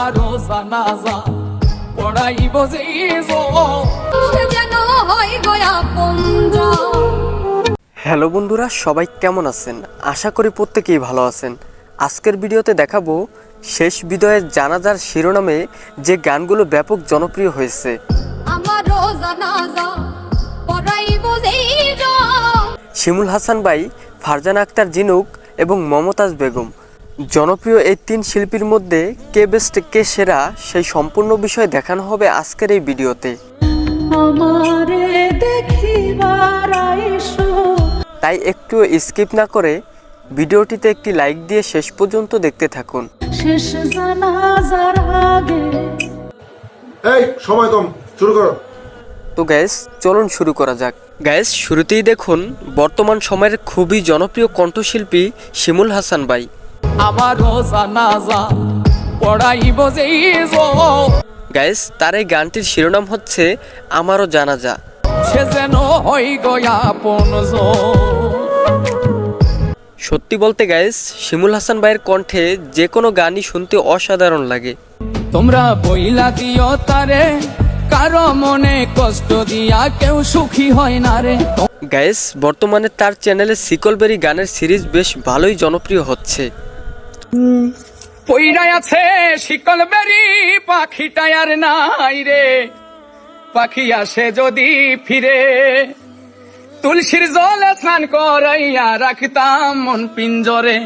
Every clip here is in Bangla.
আমারও জানাজা পড়াইব যে যেন হয় গয়া পঞ্জা হ্যালো বন্ধুরা সবাই কেমন আছেন? আশা করি প্রত্যেকেই ভালো আছেন। আজকের ভিডিওতে দেখাবো শেষ বিদয়ের জানাজার শিরোনামে যে গানগুলো ব্যাপক জনপ্রিয় হয়েছে। শিমুল হাসান বাই ফারজানা আক্তার জিনুক এবং মমতাজ বেগম। জনপ্রিয় এই তিন শিল্পীর মধ্যে কে বেস্ট কে সেরা সেই সম্পূর্ণ বিষয় দেখানো হবে আজকের এই ভিডিওতে। তাই একটু স্কিপ না করে ভিডিওটিতে একটি লাইক দিয়ে শেষ পর্যন্ত দেখতে থাকুন। শেষ জানাজার আগে। এই সময় কম শুরু করো। তো গ্যাস চলুন শুরু করা যাক। গ্যাস শুরুতেই দেখুন বর্তমান সময়ের খুবই জনপ্রিয় কণ্ঠশিল্পী শিমুল হাসান বাই আমারও জানাজা পড়াইব যে গ্যাস তার এই গানটির শিরোনাম হচ্ছে আমারও জানাজা। সে যেন গয়া পনজ সত্যি বলতে গ্যাস শিমুল হাসান ভাইয়ের কণ্ঠে যে কোনো গানই শুনতে অসাধারণ লাগে। তোমরা বইলা দিও তারে কারও মনে কষ্ট দিয়া কেউ সুখী হয় না রে। গ্যাস বর্তমানে তার চ্যানেলে সিকলবেরি গানের সিরিজ বেশ ভালোই জনপ্রিয় হচ্ছে। পইড়াই আছে শিকল বেরি, পাখিটাই আর নাই রে। পাখি আসে যদি ফিরে, তুলসীর জলে স্নান করাইয়া রাখতাম মন পিঞ্জরে।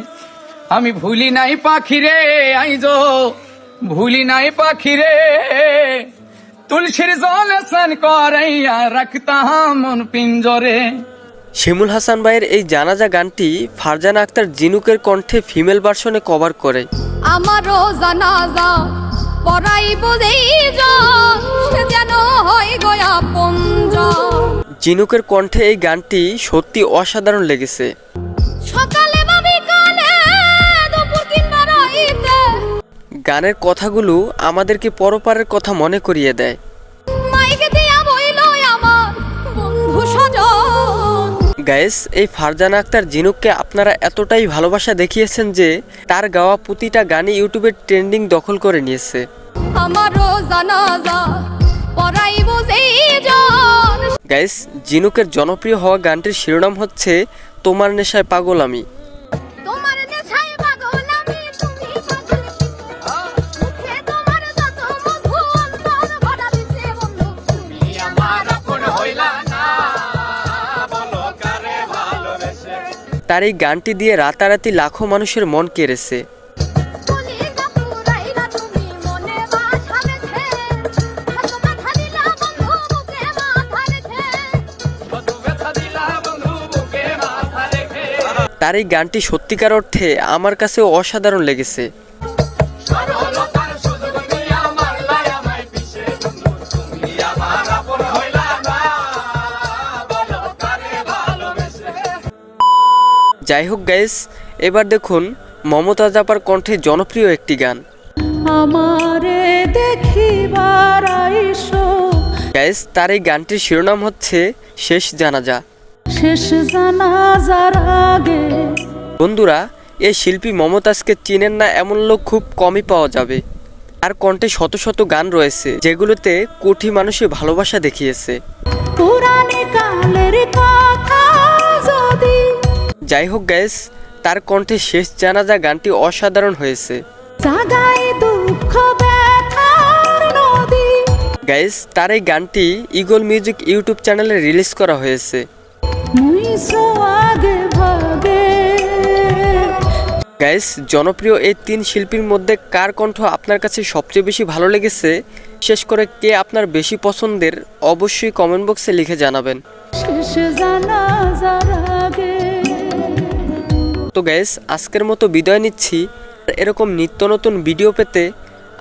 আমি ভুলি নাই পাখি রে আইজ ভুলি নাই পাখি রে। তুলসীর জলে স্নান করাইয়া রাখতাম মন পিঞ্জরে। শিমুল হাসান ভাইয়ের এই জানাজা গানটি ফারজানা আক্তার জিনুকের কণ্ঠে ফিমেল ভার্সনে কভার করে। আমারও জানাজা পড়াইব যে সে যেন হয় গয়া পঞ্জা জিনুকের কণ্ঠে এই গানটি সত্যি অসাধারণ লেগেছে। সকালে বা বিকালে দুপুর কিংবা রাইতে। গানের কথাগুলো আমাদেরকে পরপারের কথা মনে করিয়ে দেয়। গায়েস এই ফারজানা আক্তার জিনুককে আপনারা এতটাই ভালোবাসা দেখিয়েছেন যে তার গাওয়া প্রতিটা গানে ইউটিউবের ট্রেন্ডিং দখল করে নিয়েছে। আমারও জানাজা গাইস জিনুকের জনপ্রিয় হওয়া গানটির শিরোনাম হচ্ছে তোমার নেশায় পাগল আমি। তার এই গানটি দিয়ে রাতারাতি লাখো মানুষের মন কেড়েছে। তার এই গানটি সত্যিকার অর্থে আমার কাছে অসাধারণ লেগেছে। যাই হোক গাইস এবার দেখুন মমতা জাপার কণ্ঠে জনপ্রিয় একটি গান। আমারে দেখিবার আইসো। গাইস তার এই গানটির শিরোনাম হচ্ছে শেষ জানাজা। শেষ জানাজার আগে। বন্ধুরা এই শিল্পী মমতাজকে চিনেন না এমন লোক খুব কমই পাওয়া যাবে। আর কণ্ঠে শত শত গান রয়েছে যেগুলোতে কোটি মানুষের ভালোবাসা দেখিয়েছে। পুরানি কালের কথা যাই হোক গ্যাস তার কণ্ঠে শেষ জানাজা গানটি অসাধারণ হয়েছে। গাইস তার এই গানটি ইগল মিউজিক ইউটিউব চ্যানেলে রিলিজ করা হয়েছে। গাইস জনপ্রিয় এই তিন শিল্পীর মধ্যে কার কণ্ঠ আপনার কাছে সবচেয়ে বেশি ভালো লেগেছে? বিশেষ করে কে আপনার বেশি পছন্দের অবশ্যই কমেন্ট বক্সে লিখে জানাবেন। শেষ তো গ্যাস আজকের মতো বিদায় নিচ্ছি। এরকম নিত্য নতুন ভিডিও পেতে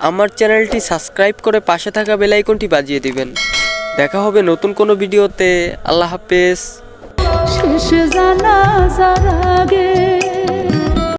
আমার চ্যানেলটি সাবস্ক্রাইব করে পাশে থাকা বেলাইকনটি বাজিয়ে দিবেন। দেখা হবে নতুন কোনো ভিডিওতে আল্লাহ হাফেজ। শেষ জানাজার আগে